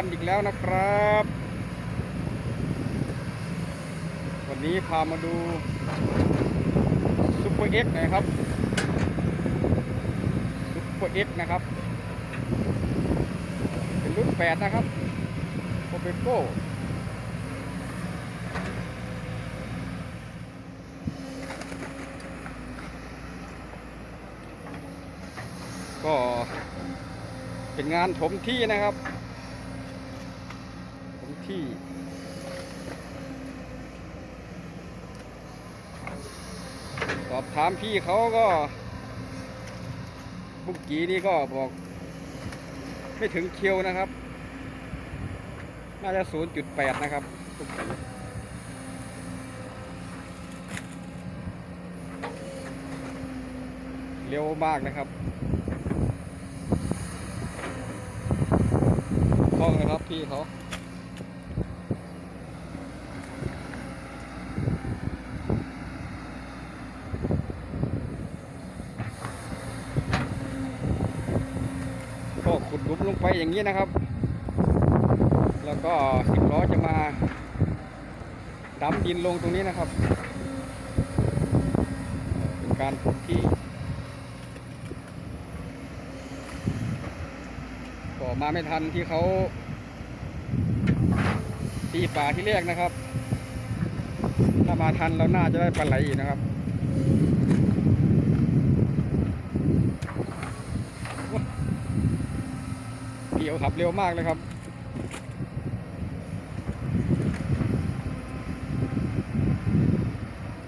กันอีกแล้วนะครับ วันนี้พามาดูซุปเปอร์เอ็กหน่อยครับซุปเปอร์เอ็กนะครับ เป็นรุ่นแปดนะครับโอเปโก้ก็เป็นงานถมที่นะครับ ที่ สอบถามพี่เขาก็บุกกี้นี่ก็บอก ไม่ถึงเคียวนะครับ น่าจะ 0.8 นะครับบุกกี้เร็วมากนะครับคล่องนะครับพี่เขา ก็ขุดหลุมลงไป อย่างนี้นะครับ แล้วก็สิบล้อจะมาดำดินลงตรงนี้นะครับ เป็นการขุดที่ก็มาไม่ทันที่เขาตีป่าที่แรกนะครับ ถ้ามาทันเราน่าจะได้ปลาไหลอีกนะครับ เกี่ยวขับเร็วมากเลยครับ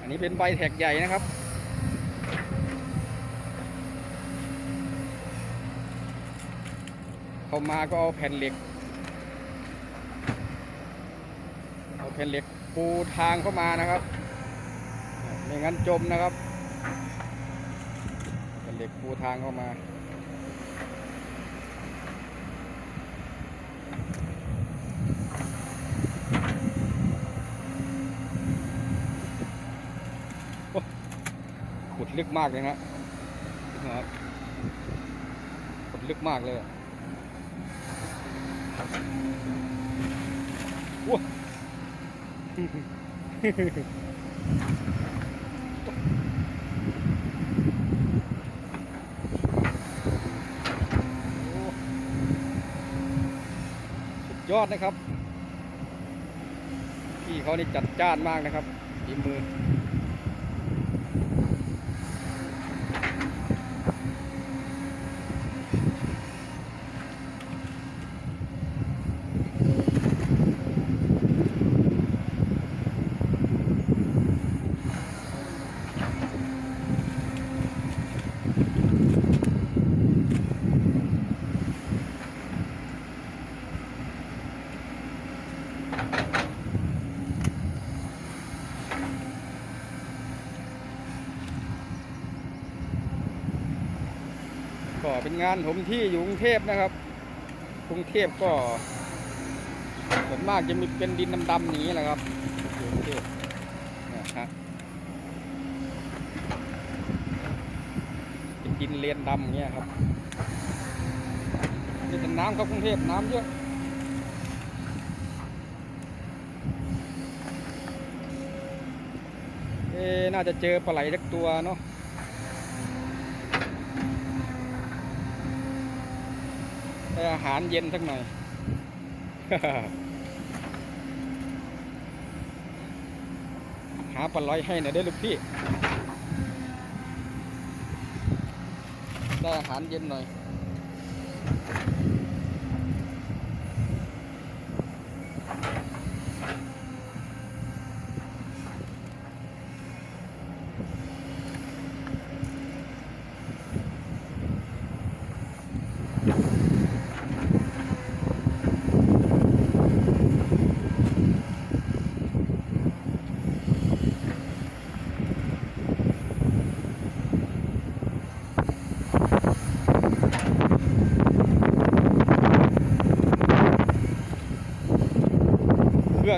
อันนี้เป็นใบแท็กใหญ่นะครับเข้ามาก็เอาแผ่นเหล็กเอาแผ่นเหล็กปูทางเข้ามานะครับไม่งั้นจมนะครับแผ่นเหล็กปูทางเข้ามา ลึกมากเลยนะครับขุดลึกมากเลยว้าโอ้สุดยอดนะครับ พี่เขานี่จัดจ้านมากนะครับฝีมือ ก็เป็นงานถมที่อยู่กรุงเทพนะครับกรุงเทพก็ส่วนมากจะมีเป็นดินดำๆอย่างนี้แหละครับกรุงเทพนะฮะเป็นดินเลนดำอย่างเงี้ยครับนี่เป็นน้ำครับกรุงเทพน้ำเยอะเอ๊ะน่าจะเจอปลาไหลสักตัวเนาะ ได้อาหารเย็นสักหน่อย หาปลาลอยให้หน่อยได้ลูกพี่ ได้อาหารเย็นหน่อย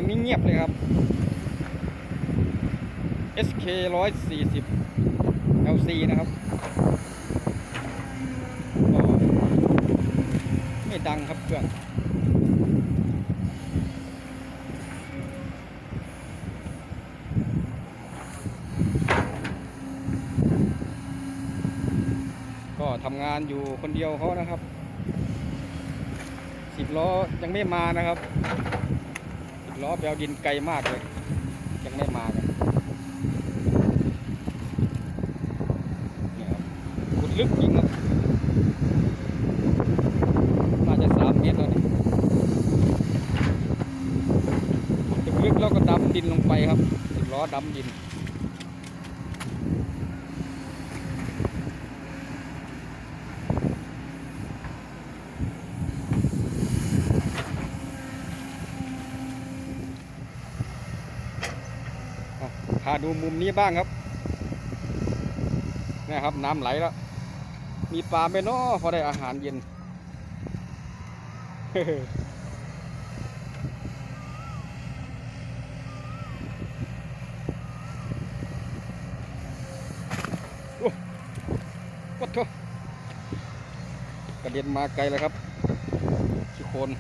งนี้เงียบเลยครับ SK 140 LC นะครับไม่ดังครับเพื่อนก็ทำงานอยู่คนเดียวเขานะครับสิบล้อยังไม่มานะครับ ล้อแปลวดินไกลมากเลย ยังไม่มากันนี่ครับขุดลึกจริงครับน่าจะสามเมตรแล้วนี่ขุดลึกแล้วก็ดำดินลงไปครับล้อดำดิน พาดูมุมนี้บ้างครับนี่ครับน้ำไหลแล้ว มีปลาไหมเนาะพอได้อาหารเย็นโอ้วัดโถกระเด็นมาไกลแล้วครับชิโคน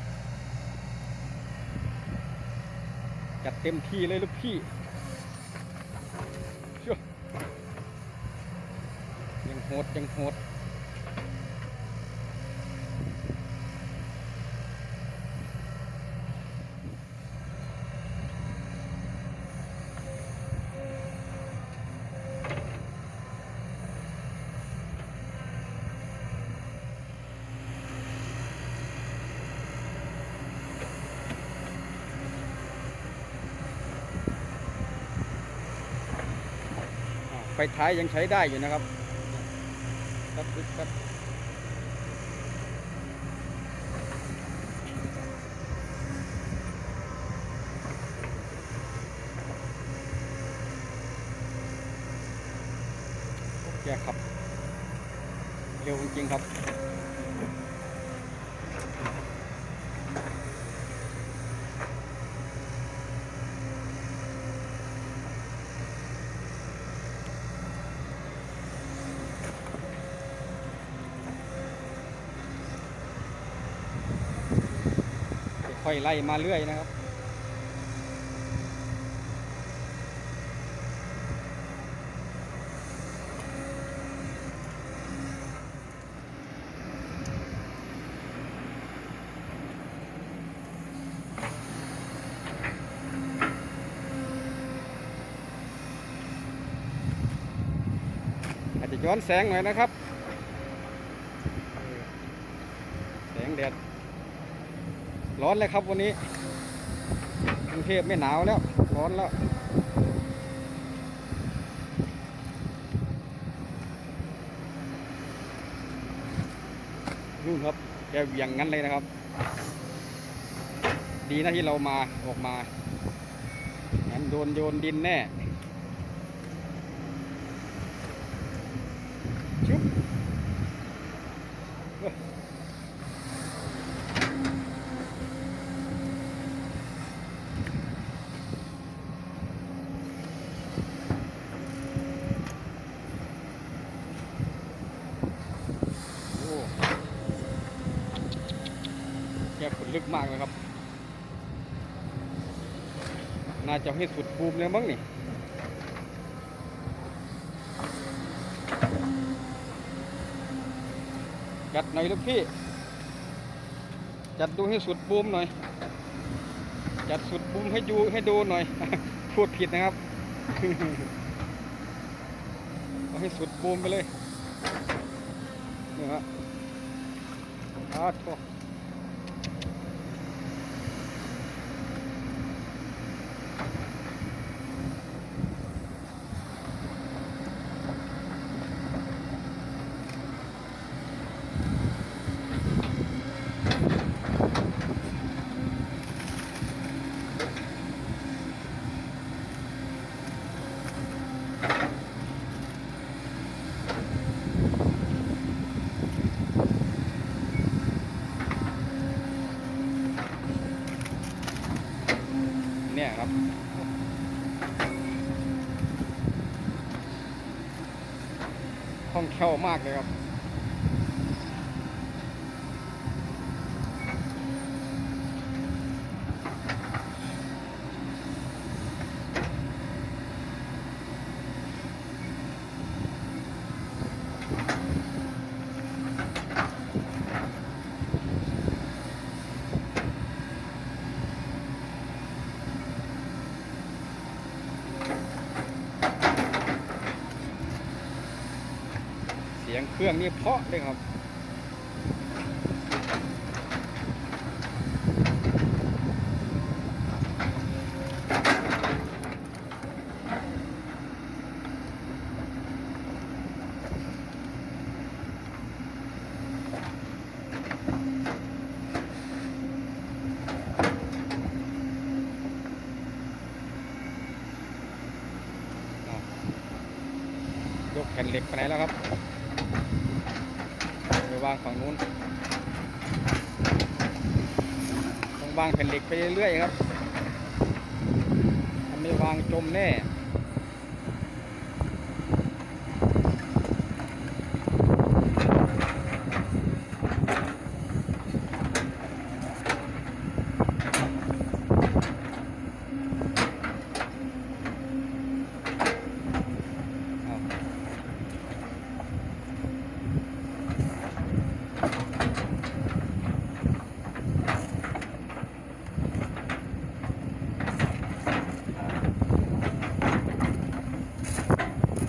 จัดเต็มที่เลยลูกพี่ เชื่อยังโห ดยังโหดไฟท้ายยังใช้ได้อยู่นะครับ ครับครับแกขับ เร็วจริงครับ ค่อยไล่มาเรื่อยนะครับ อาจจะย้อนแสงหน่อยนะครับ แสงแดด ร้อนเลยครับวันนี้กรุงเทพไม่หนาวแล้ว ร้อนแล้ว นู่นครับแกเหวียงงั้นเลยนะครับ ดีนะที่เรามาออกมางั้นโดนโยนดินแน่ชุบ โอ้แกขุด ลึกมากเลยครับ น่าจะให้สุดภูมิเลยมั้งนี่จัดหน่อยลูกพี่ จัดดูให้สุดบูมหน่อย จัดสุดบูมให้ดูให้ดูหน่อย พูดผิดนะครับเอาให้สุดบูมไปเลยนี่ฮะอาโเนี่ยครับคล่องแคล่วมากเลยครับ โรื่องนี่เพาะเลยครับยกแผ่นเหล็กไปไหนแล้วครับ วางฝั่งนู้นต้องวางแผ่นเหล็กไปเรื่อยๆครับถ้าไม่วางจมแน่ อ้าว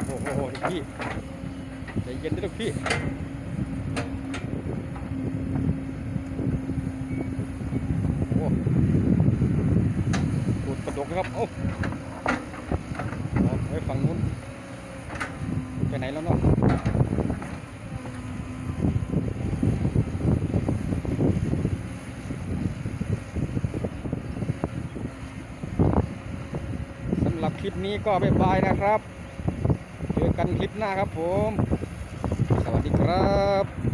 โอ้โหลูกพี่ใจเย็นด้วยลูกพี่ โอ้ปูดกระดก นะครับเอ้ไว้ฝั่งนู้น ไปไหนแล้วเนาะสำหรับคลิปนี้ก็บ๊ายบายนะครับ เจอกันคลิปหน้าครับผม สวัสดีครับ